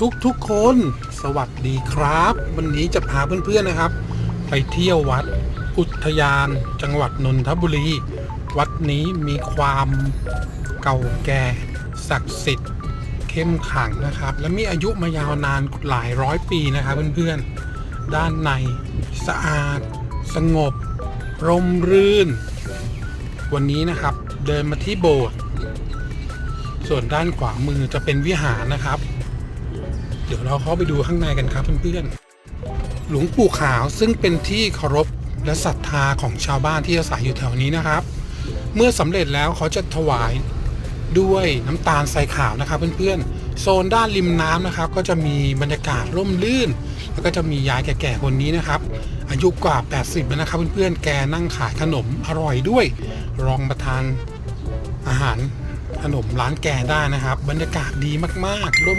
ทุกทุกๆคนสวัสดีครับ วันนี้จะพาเพื่อนๆนะครับ ไปเที่ยววัดอุทยานจังหวัดนนทบุรี วัดนี้มีความเก่าแก่ศักดิ์สิทธิ์เข้มขังนะครับ และมีอายุมายาวนานหลายร้อยปีนะครับเพื่อนๆ ด้านในสะอาด สงบ ร่มรื่น วันนี้นะครับเดินมาที่โบสถ์ส่วนด้านขวามือจะเป็นวิหารนะครับ เดี๋ยวเราเข้าไปดูข้างในกันครับเพื่อนๆ หลวงปู่ขาวซึ่งเป็นที่เคารพและศรัทธาของชาวบ้านที่อาศัยอยู่แถวนี้นะครับ เมื่อสำเร็จแล้วเขาจะถวายด้วยน้ำตาลทรายขาวนะครับเพื่อนๆ โซนด้านริมน้ำนะครับ ก็จะมีบรรยากาศร่มรื่น แล้วก็จะมียายแก่ๆคนนี้นะครับ อายุกว่า 80แล้วนะครับเพื่อนๆ แกนั่งขายขนมอร่อยด้วยลองมาทานอาหารขนมร้านแกได้นะครับ บรรยากาศดีมากๆร่ม